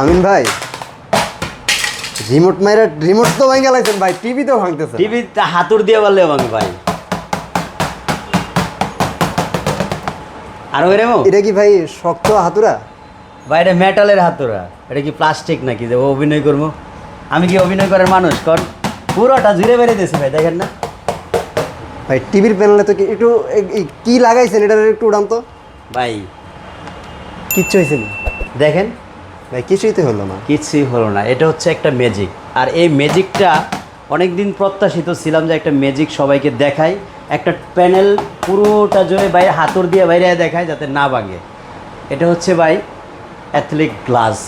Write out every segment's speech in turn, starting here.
আমিন ভাই রিমোট মাইরা রিমোট তো ভাঙে গেলাইছেন ভাই টিভি তো ভাঙতেছে। টিভি হাতুর দিয়ে বললে ভাঙে ভাই। আর ওই রেমো এটা কি ভাই শক্ত হাতুরা? ভাই এটা মেটালের হাতুরা। এটা কি প্লাস্টিক নাকি? যে ও অভিনয় করব। আমি কি অভিনয় করার মানুষ? কর পুরোটা জুড়ে বেড়ে দিয়েছি ভাই দেখেন না। ভাই টিভির প্যানেলে তো কি একটু কি লাগাইছেন? এটার একটু উড়ান তো। ভাই কিচ্ছু হয়েছে না। দেখেন। ভাই কিছুই তো হলো না। কিছুই হলো না। এটা হচ্ছে একটা ম্যাজিক আর এই ম্যাজিকটা অনেক দিন প্রত্যাশিত ছিলাম যে একটা ম্যাজিক সবাইকে দেখাই। একটা প্যানেল পুরোটা জুড়ে বাইরে হাতুর দিয়ে বাইরে দেখায় যাতে না ভাঙে। এটা হচ্ছে ভাই অ্যাথলিক গ্লাস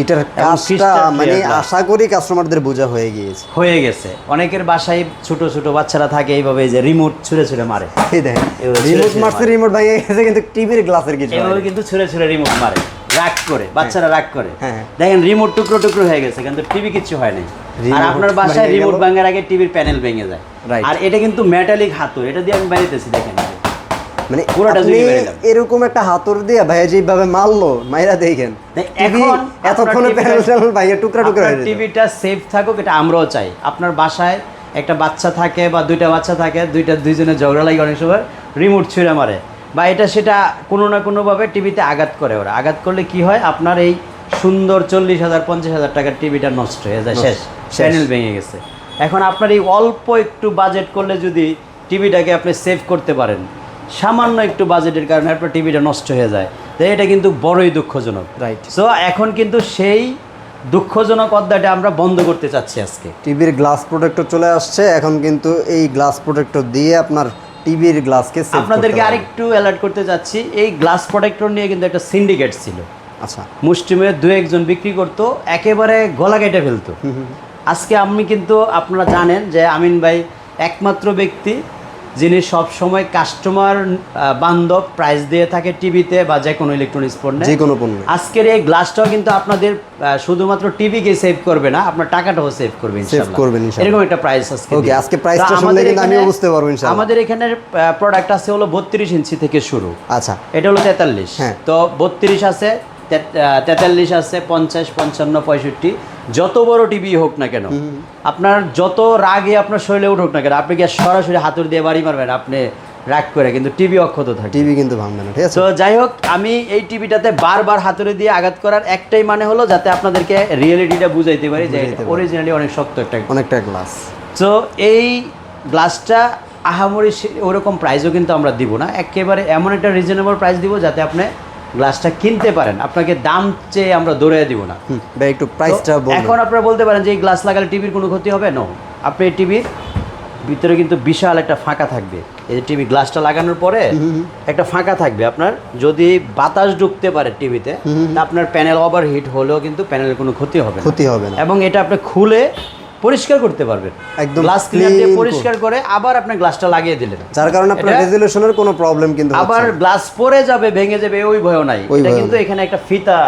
এটার কাজটা মানে আশা করি কাস্টমারদের বোঝা হয়ে গিয়েছে। হয়ে গেছে। অনেকের বাসায় ছোট ছোট বাচ্চারা থাকে এইভাবে যে রিমোট ছুঁড়ে ছুঁড়ে মারে। এই দেখেন রিমোট মারছে রিমোট ভাঙে গেছে কিন্তু টিভির গ্লাসের কিছু এইভাবে কিন্তু ছুঁড়ে ছুঁড়ে রিমোট মারে। রাগ করে বাচ্চারা রাগ করে। হ্যাঁ। দেখেন রিমোট টুকরো টুকরো হয়ে গেছে কিন্তু টিভি কিচ্ছু হয় নাই। আর আপনার বাসায় রিমোট ভাঙার আগে টিভির প্যানেল ভেঙে যায়। আর এটা কিন্তু মেটালিক হাতুর এটা দিয়ে আমি বাড়িতেছি দেখেন। মানে পুরোটা জুড়ে এরকম একটা হাতুর দিয়ে ভাই যেভাবে মারলো মাইরা দেখেন। এখন এতক্ষণে প্যানেল ট্যানেল ভাইয়া টুকরা টুকরা হয়ে টিভিটা সেফ থাকুক এটা আমরাও চাই। আপনার বাসায় একটা বাচ্চা থাকে বা দুইটা বাচ্চা থাকে দুইটা দুইজনে ঝগড়া লাগে অনেক সময় রিমোট ছুঁড়ে মারে। বা এটা সেটা কোনো না কোনোভাবে টিভিতে আঘাত করে ওরা। আঘাত করলে কি হয়? আপনার এই সুন্দর চল্লিশ হাজার পঞ্চাশ হাজার টাকার টিভিটা নষ্ট হয়ে যায়। শেষ। চ্যানেল ভেঙে গেছে। এখন আপনার এই অল্প একটু বাজেট করলে যদি টিভিটাকে আপনি সেভ করতে পারেন সামান্য একটু বাজেটের কারণে আপনার টিভিটা নষ্ট হয়ে যায় তো এটা কিন্তু বড়ই দুঃখজনক। রাইট সো এখন কিন্তু সেই দুঃখজনক অধ্যায়টা আমরা বন্ধ করতে চাচ্ছি আজকে। টিভির গ্লাস প্রোটেক্টর চলে আসছে। এখন কিন্তু এই গ্লাস প্রোটেক্টর দিয়ে আপনার টিভির গ্লাসকে আপনাদেরকে আরেকটু অ্যালার্ট করতে চাচ্ছি এই গ্লাস প্রোটেক্টর নিয়ে কিন্তু একটা সিন্ডিকেট ছিল। আচ্ছা। মুষ্টিমে দু একজন বিক্রি করতো একেবারে গলা কেটে ফেলতো। আজকে আমি কিন্তু আপনারা জানেন যে আমিন ভাই একমাত্র ব্যক্তি। যিনি সব সময় কাস্টমার বান্ধব প্রাইস দিয়ে থাকে টিভিতে বা যে কোনো ইলেকট্রনিক্স পণ্যে যে কোনো পণ্য আজকের এই গ্লাসটাও কিন্তু আপনাদের শুধুমাত্র টিভিকে সেভ করবে না আপনার টাকাটাও সেভ করবে ইনশাআল্লাহ। করবেন ইনশাআল্লাহ। এরকম একটা প্রাইস আজকে দিই। আজকে price টা তো শুনলে আমাদের কিন্তু এখানে- বুঝতে পারব ইনশাআল্লাহ। আমাদের এখানের প্রোডাক্ট আছে হলো বত্রিশ ইঞ্চি থেকে শুরু আচ্ছা এটা হলো তেতাল্লিশ হ্যাঁ। তো বত্রিশ আছে তে- আহ, তেতাল্লিশ আছে পঞ্চাশ পঞ্চান্ন পঁয়ষট্টি যত বড় টিভি হোক না কেন আপনার যত রাগে আপনার শরীরে উঠুক না কেন আপনি কি সরাসরি হাতুড় দিয়ে বাড়ি মারবেন? আপনি রাগ করে কিন্তু টিভি অক্ষত থাকে। টিভি কিন্তু ভাঙবে না ঠিক আছে? তো যাই হোক আমি এই টিভিটাতে বারবার হাতুড়ে দিয়ে আঘাত করার একটাই মানে হলো যাতে আপনাদেরকে রিয়েলিটিটা বুঝাইতে পারি যে অরিজিনালি অনেক শক্ত একটা অনেকটা গ্লাস তো এই গ্লাসটা আহামরি ওরকম প্রাইসও কিন্তু আমরা দিব না। একেবারে এমন একটা রিজনেবল প্রাইস দিব যাতে আপনি গ্লাসটা কিনতে পারেন। আপনাকে দাম চেয়ে আমরা দৌড়ে দিব না। ভাই একটু প্রাইসটা এখন আপনারা বলতে পারেন যে এই গ্লাস লাগালে টিভির কোনো ক্ষতি হবে? নো আপনি এই টিভির ভিতরে কিন্তু বিশাল একটা ফাঁকা থাকবে। এই যে টিভি গ্লাসটা লাগানোর পরে একটা ফাঁকা থাকবে আপনার। যদি বাতাস ঢুকতে পারে টিভিতে আপনার প্যানেল ওভার হিট হলেও কিন্তু প্যানেলের কোনো ক্ষতি হবে ক্ষতি হবে না। এবং এটা আপনি খুলে পরিষ্কার করতে পারবেন। একদম গ্লাস ক্লিনার দিয়ে পরিষ্কার করে আবার আপনি গ্লাসটা লাগিয়ে দিলেন। যার কারণে আপনার রেজুলেশনের কোনো প্রবলেম কিন্তু আবার। গ্লাস পরে যাবে ভেঙে যাবে ওই ভয় নাই। এটা কিন্তু এখানে একটা ফিতা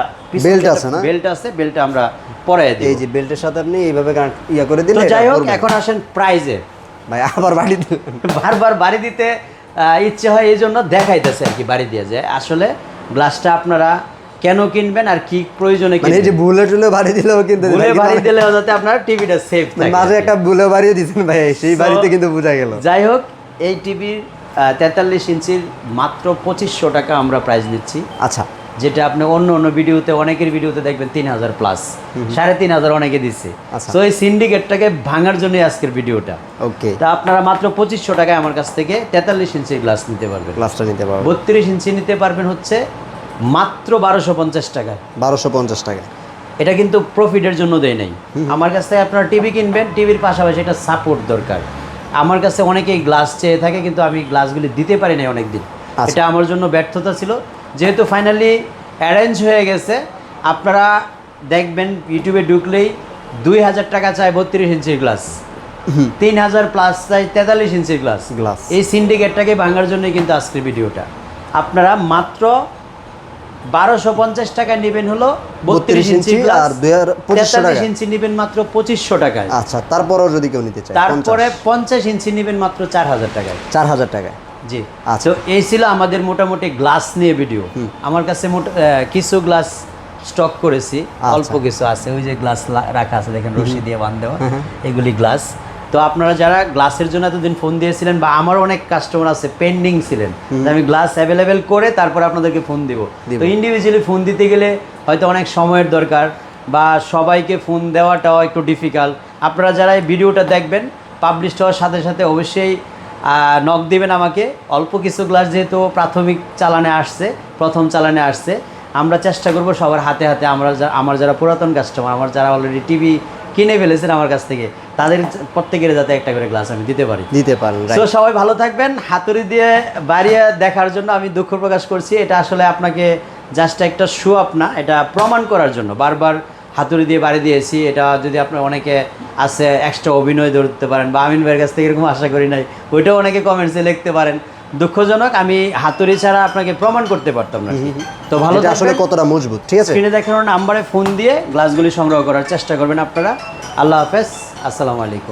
Belt আছে না? বেল্ট আছে বেল্টটা আমরা পরাই দিই এই যে বেল্টের সাথে আপনি এইভাবে ইয়া করে দিলে তো যাই হোক এখন আসেন প্রাইজে ভাই আবার বাড়ি দিলেন। বারবার বাড়ি দিতে ইচ্ছে হয় এই জন্য দেখাইতেছে আর কি বাড়ি দিয়ে যে আসলে গ্লাসটা আপনারা কেন কিনবেন আর কি প্রয়োজনে মানে এই যে কিনবেন? ভুলে টুলে বাড়ি দিলেও কিন্তু ভুলে কিন্তু বাড়ি দিলেও যাতে আপনার টিভিটা সেফ মানে থাকে। মাঝে একটা ভুলে বাড়িয়ে দিয়েছেন ভাই সেই বাড়িতে কিন্তু বোঝা গেল। যাই হোক এই টিভির তেতাল্লিশ ইঞ্চির মাত্র পঁচিশশো টাকা আমরা প্রাইস নিচ্ছি। আচ্ছা। যেটা আপনি অন্য অন্য ভিডিওতে অনেকের ভিডিওতে দেখবেন তিন হাজার প্লাস সাড়ে তিন হাজার অনেকে দিচ্ছে। আচ্ছা। তো এই সিন্ডিকেটটাকে ভাঙার জন্যই আজকের ভিডিওটা। ওকে তা আপনারা মাত্র পঁচিশশো টাকায় আমার কাছ থেকে তেতাল্লিশ ইঞ্চির গ্লাস নিতে পারবেন। ক্লাসটা নিতে পারব বত্রিশ ইঞ্চি নিতে পারবেন হচ্ছে মাত্র বারোশো পঞ্চাশ টাকায়। বারোশো পঞ্চাশ টাকা এটা কিন্তু প্রফিটের জন্য দেয় নাই। আমার কাছ থেকে আপনারা টিভি কিনবেন টিভির পাশাপাশি এটা সাপোর্ট দরকার। আমার কাছে অনেকেই গ্লাস চেয়ে থাকে কিন্তু আমি গ্লাসগুলি দিতে পারি নাই অনেকদিন। আচ্ছা। এটা আমার জন্য ব্যর্থতা ছিল। যেহেতু ফাইনালি অ্যারেঞ্জ হয়ে গেছে আপনারা দেখবেন ইউটিউবে ঢুকলেই দুই হাজার টাকা চায় বত্রিশ ইঞ্চির গ্লাস তিন হাজার প্লাস চাই তেতাল্লিশ ইঞ্চির গ্লাস গ্লাস এই সিন্ডিকেটটাকে ভাঙার জন্যই কিন্তু আজকের ভিডিওটা আপনারা মাত্র বারোশো পঞ্চাশ টাকায় নেবেন হলো বত্রিশ ইঞ্চি আর তেতাল্লিশ ইঞ্চি নেবেন মাত্র পঁচিশশো টাকায়। আচ্ছা তারপরেও যদি কেউ নিতে চায় তারপরে পঞ্চাশ ইঞ্চি নেবেন মাত্র চার হাজার টাকায়। চার হাজার টাকা জি। আচ্ছা। এই ছিল আমাদের মোটামুটি গ্লাস নিয়ে ভিডিও আমার কাছে মোটা কিছু গ্লাস স্টক করেছি। আচ্ছা। অল্প কিছু আছে। ওই যে গ্লাস রাখা আছে দেখেন রশি দিয়ে বান্ধ দেওয়া। এগুলি গ্লাস তো আপনারা যারা গ্লাসের জন্য এতদিন ফোন দিয়েছিলেন বা আমার অনেক কাস্টমার আছে পেন্ডিং ছিলেন আমি গ্লাস অ্যাভেলেবেল করে তারপর আপনাদেরকে ফোন দিব। তো ইন্ডিভিজুয়ালি ফোন দিতে গেলে হয়তো অনেক সময়ের দরকার বা সবাইকে ফোন দেওয়াটাও একটু ডিফিকাল্ট আপনারা যারা এই ভিডিওটা দেখবেন পাবলিশ হওয়ার সাথে সাথে অবশ্যই নক দিবেন আমাকে। অল্প কিছু গ্লাস যেহেতু প্রাথমিক চালানে আসছে প্রথম চালানে আসছে আমরা চেষ্টা করব সবার হাতে হাতে আমরা যা- আমার যারা পুরাতন কাস্টমার আমার যারা অলরেডি টিভি কিনে ফেলেছেন আমার কাছ থেকে। তাদের প্রত্যেকের যাতে একটা করে গ্লাস আমি দিতে পারি। দিতে পারেন তো সবাই ভালো থাকবেন। হাতুড়ি দিয়ে বাড়িয়ে দেখার জন্য আমি দুঃখ প্রকাশ করছি। এটা আসলে আপনাকে জাস্ট একটা শো আপ না এটা প্রমাণ করার জন্য। বারবার হাতুড়ি দিয়ে বাড়ি দিয়েছি। এটা যদি আপনার অনেকে আছে এক্সট্রা অভিনয় ধরতে পারেন বা আমিন ভাইয়ের কাছ থেকে এরকম আশা করি নাই ওইটাও অনেকে কমেন্টসে লিখতে পারেন। দুঃখজনক আমি হাতুড়ি ছাড়া আপনাকে প্রমাণ করতে পারতাম না। তো ভালো আসলে কতটা মজবুত ঠিক আছে? স্ক্রিনে দেখানোর নাম্বারে ফোন দিয়ে গ্লাসগুলি সংগ্রহ করার চেষ্টা করবেন আপনারা। আল্লাহ হাফেজ আসসালামু আলাইকুম।